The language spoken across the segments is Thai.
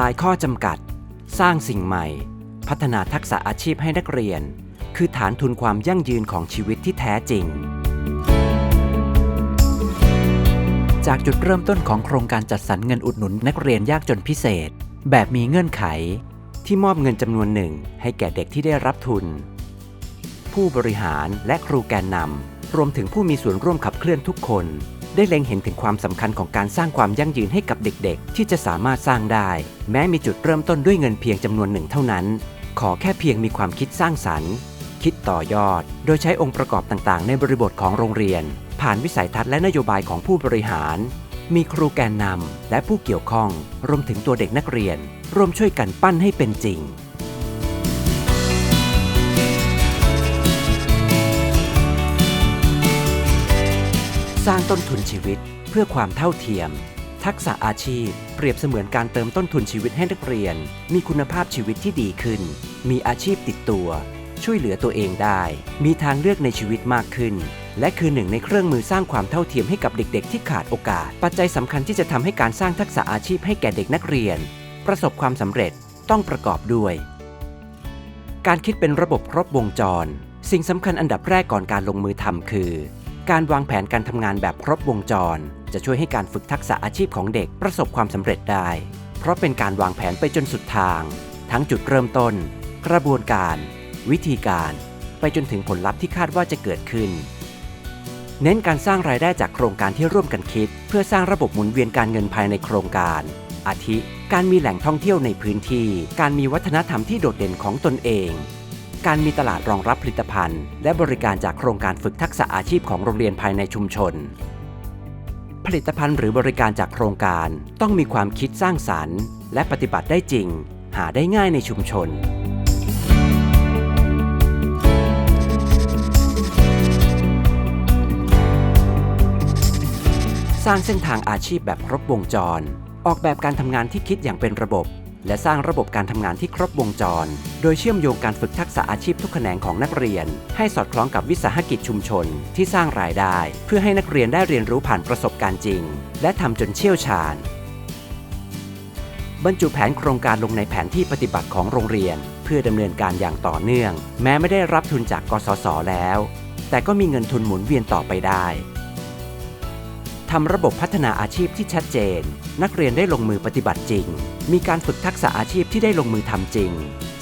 ลายข้อจำกัด สร้างสิ่งใหม่ พัฒนาทักษะอาชีพให้นักเรียน คือฐานทุนความยั่งยืนของชีวิตที่แท้จริง จากจุดเริ่มต้นของโครงการจัดสรรเงินอุดหนุนนักเรียนยากจนพิเศษ แบบมีเงื่อนไข ที่มอบเงินจำนวนหนึ่งให้แก่เด็กที่ได้รับทุน ผู้บริหารและครูแกนนำรวมถึงผู้มีส่วนร่วมขับเคลื่อนทุกคน ได้เล็งเห็นถึงความสำคัญของการสร้างความยั่งยืนให้กับเด็กๆ ที่จะสามารถสร้างได้ แม้มีจุดเริ่มต้นด้วยเงินเพียงจำนวนหนึ่งเท่านั้น ขอแค่เพียงมีความคิดสร้างสรรค์ คิดต่อยอด โดยใช้องค์ประกอบต่างๆ ในบริบทของโรงเรียน ผ่านวิสัยทัศน์และนโยบายของผู้บริหาร มีครูแกนนำและผู้เกี่ยวข้อง รวมถึงตัวเด็กนักเรียน ร่วมช่วยกันปั้นให้เป็นจริง ร้างต้นทุนชีวิตเพื่อความเท่าเทียม ทักษะอาชีพ เปรียบเสมือนการเติมต้นทุนชีวิตให้นักเรียน มีคุณภาพชีวิตที่ดีขึ้น มีอาชีพติดตัว ช่วยเหลือตัวเองได้ มีทางเลือกในชีวิตมากขึ้น และคือหนึ่งในเครื่องมือสร้างความเท่าเทียมให้กับเด็ก ๆ ที่ขาดโอกาส ปัจจัยสำคัญที่จะทำให้การสร้างทักษะอาชีพให้แก่เด็กนักเรียน ประสบความสำเร็จต้องประกอบด้วย การคิดเป็นระบบครบวงจร สิ่งสำคัญอันดับแรกก่อนการลงมือทำคือ การวางแผนการทำงานแบบครบวงจร จะช่วยให้การฝึกทักษะอาชีพของเด็กประสบความสำเร็จได้ เพราะเป็นการวางแผนไปจนสุดทาง ทั้งจุดเริ่มต้น กระบวนการ วิธีการ ไปจนถึงผลลัพธ์ที่คาดว่าจะเกิดขึ้น เน้นการสร้างรายได้จากโครงการที่ร่วมกันคิด เพื่อสร้างระบบหมุนเวียนการเงินภายในโครงการ อาทิ การมีแหล่งท่องเที่ยวในพื้นที่ การมีวัฒนธรรมที่โดดเด่นของตนเอง การมีตลาดรองรับผลิตภัณฑ์ และบริการจากโครงการฝึกทักษะอาชีพของโรงเรียนภายในชุมชน ผลิตภัณฑ์หรือบริการจากโครงการต้องมีความคิดสร้างสรรค์ และปฏิบัติได้จริง หาได้ง่ายในชุมชนสร้างเส้นทางอาชีพแบบครบวงจร ออกแบบการทำงานที่คิดอย่างเป็นระบบ และสร้างระบบการทำงานที่ครบวงจร โดยเชื่อมโยงการฝึกทักษะอาชีพทุกแขนงของนักเรียน ให้สอดคล้องกับวิสาหกิจชุมชน ที่สร้างรายได้ เพื่อให้นักเรียนได้เรียนรู้ผ่านประสบการณ์จริง และทำจนเชี่ยวชาญ บรรจุแผนโครงการลงในแผนที่ปฏิบัติของโรงเรียน เพื่อดำเนินการอย่างต่อเนื่อง แม้ไม่ได้รับทุนจากกสศแล้ว แต่ก็มีเงินทุนหมุนเวียนต่อไปได้ ทำระบบพัฒนาอาชีพที่ชัดเจน นักเรียนได้ลงมือปฏิบัติจริง มีการฝึกทักษะอาชีพที่ได้ลงมือทำจริง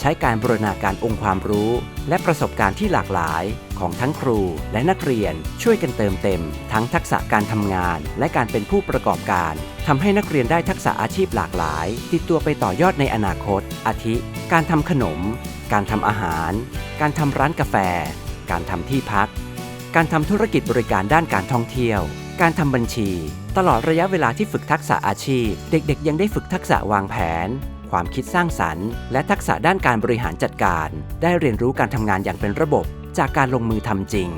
ใช้การบรณาการองค์ความรู้ และประสบการณ์ที่หลากหลายของทั้งครูและนักเรียนช่วยกันเติมเต็ม ทั้งทักษะการทำงาน และการเป็นผู้ประกอบการทำให้นักเรียนได้ทักษะอาชีพหลากหลาย ติดตัวไปต่อยอดในอนาคต อาทิ การทำขนม การทำอาหาร การทำร้านกาแฟ การทำที่พัก การทำธุรกิจบริการด้านการท่องเที่ยว การทำบัญชี ตลอดระยะเวลาที่ฝึกทักษะอาชีพ เด็กๆ ยังได้ฝึกทักษะวางแผน ความคิดสร้างสรรค์ และทักษะด้านการบริหารจัดการ ได้เรียนรู้การทำงานอย่างเป็นระบบ จากการลงมือทำจริง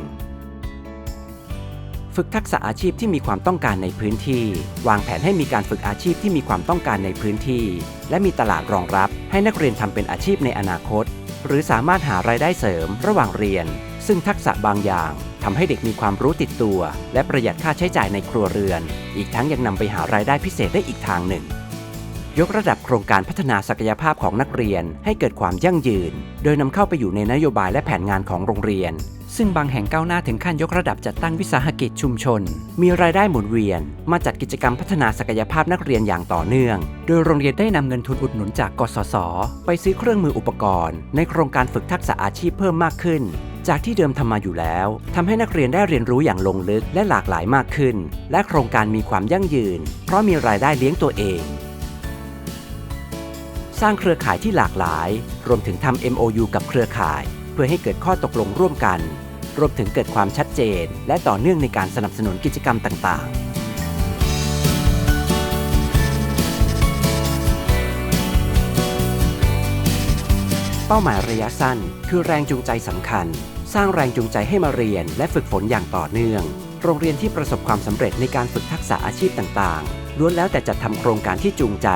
ฝึกทักษะอาชีพที่มีความต้องการในพื้นที่ วางแผนให้มีการฝึกอาชีพที่มีความต้องการในพื้นที่ และมีตลาดรองรับ ให้นักเรียนทำเป็นอาชีพในอนาคต หรือสามารถหารายได้เสริม ระหว่างเรียน ซึ่งทักษะบางอย่าง ทำให้เด็กมีความรู้ติดตัว และประหยัดค่าใช้จ่ายในครัวเรือน อีกทั้งยังนำไปหารายได้พิเศษได้อีกทางหนึ่ง ยกระดับโครงการพัฒนาศักยภาพของนักเรียนให้เกิดความยั่งยืน โดยนำเข้าไปอยู่ในนโยบายและแผนงานของโรงเรียน ซึ่งบางแห่งก้าวหน้าถึงขั้นยกระดับจัดตั้งวิสาหกิจชุมชน มีรายได้หมุนเวียน มาจัดกิจกรรมพัฒนาศักยภาพนักเรียนอย่างต่อเนื่อง โดยโรงเรียนได้นำเงินทุนอุดหนุนจากกสศไปซื้อเครื่องมืออุปกรณ์ ในโครงการฝึกทักษะอาชีพเพิ่มมากขึ้น จากที่เดิมทำมาอยู่แล้วทำให้นักเรียนได้เรียนรู้อย่างลงลึกและหลากหลายมากขึ้น และโครงการมีความยั่งยืน เพราะมีรายได้เลี้ยงตัวเองสร้างเครือข่ายที่หลากหลาย รวมถึงทำ MOU กับเครือข่าย พื่อให้เกิดข้อตกลงร่วมกัน รวมถึงเกิดความชัดเจน และต่อเนื่องในการสนับสนุนกิจกรรมต่างๆเป้าหมายระยะสั้น คือแรงจูงใจสำคัญ สร้างแรงจูงใจให้มาเรียน และฝึกฝนอย่างต่อเนื่อง โรงเรียนที่ประสบความสำเร็จในการฝึกทักษะอาชีพต่างๆล้วนแล้วแต่จัดทำโครงการที่จูงใจ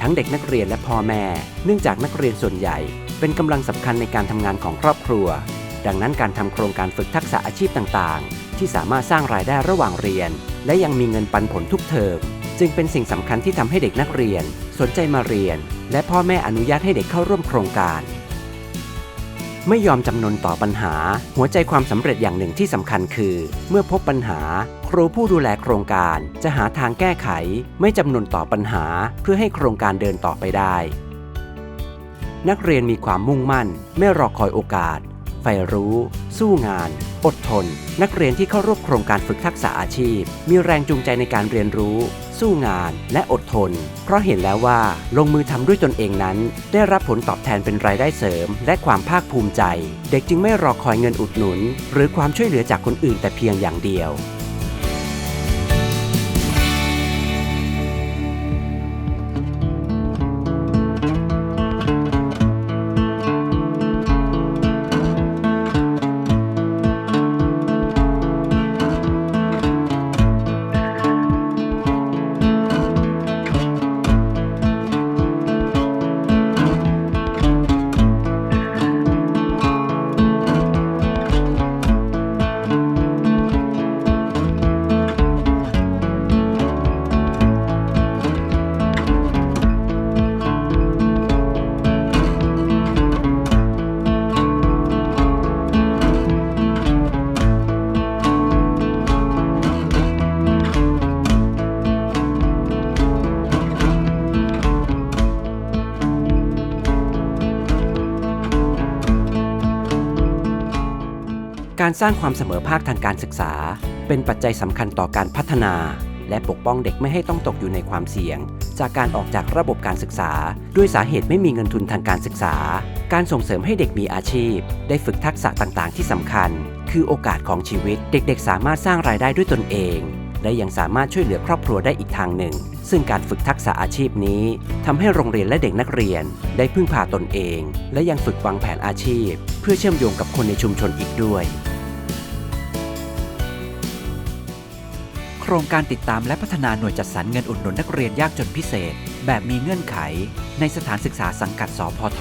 ทั้งเด็กนักเรียนและพ่อแม่ เนื่องจากนักเรียนส่วนใหญ่ เป็นกำลังสำคัญในการทำงานของครอบครัว ดังนั้นการทำโครงการฝึกทักษะอาชีพต่างๆ ที่สามารถสร้างรายได้ระหว่างเรียน และยังมีเงินปันผลทุกเทอมจึงเป็นสิ่งสำคัญที่ทำให้เด็กนักเรียน สนใจมาเรียน และพ่อแม่อนุญาตให้เด็กเข้าร่วมโครงการ ไม่ยอมจำนนต่อปัญหา หัวใจความสำเร็จอย่างหนึ่งที่สำคัญคือ เมื่อพบปัญหา ครูผู้ดูแลโครงการ จะหาทางแก้ไข ไม่จำนนต่อปัญหา เพื่อให้โครงการเดินต่อไปได้ นักเรียนมีความมุ่งมั่น ไม่รอคอยโอกาส ใฝ่รู้ สู้งาน อดทน นักเรียนที่เข้าร่วมโครงการฝึกทักษะอาชีพ มีแรงจูงใจในการเรียนรู้ สู้งาน และอดทน เพราะเห็นแล้วว่าลงมือทำด้วยตนเองนั้น ได้รับผลตอบแทนเป็นรายได้เสริม และความภาคภูมิใจ เด็กจึงไม่รอคอยเงินอุดหนุน หรือความช่วยเหลือจากคนอื่นแต่เพียงอย่างเดียว การสร้างความเสมอภาคทางการศึกษา เป็นปัจจัยสำคัญต่อการพัฒนา และปกป้องเด็กไม่ให้ต้องตกอยู่ในความเสี่ยง จากการออกจากระบบการศึกษา ด้วยสาเหตุไม่มีเงินทุนทางการศึกษา การส่งเสริมให้เด็กมีอาชีพ ได้ฝึกทักษะต่างๆ ที่สำคัญ คือโอกาสของชีวิต เด็กๆ สามารถสร้างรายได้ด้วยตนเองและยังสามารถช่วยเหลือครอบครัวได้อีกทางหนึ่ง ซึ่งการฝึกทักษะอาชีพนี้ทำให้โรงเรียนและเด็กนักเรียน ได้พึ่งพาตนเอง และยังฝึกวางแผนอาชีพ เพื่อเชื่อมโยงกับคนในชุมชนอีกด้วย ครงการติดตามและพัฒนาหน่วยจัดสรรเงินอุดหนุนนักเรียนยากจนพิเศษ แบบมีเงื่อนไข ในสถานศึกษาสังกัดสพท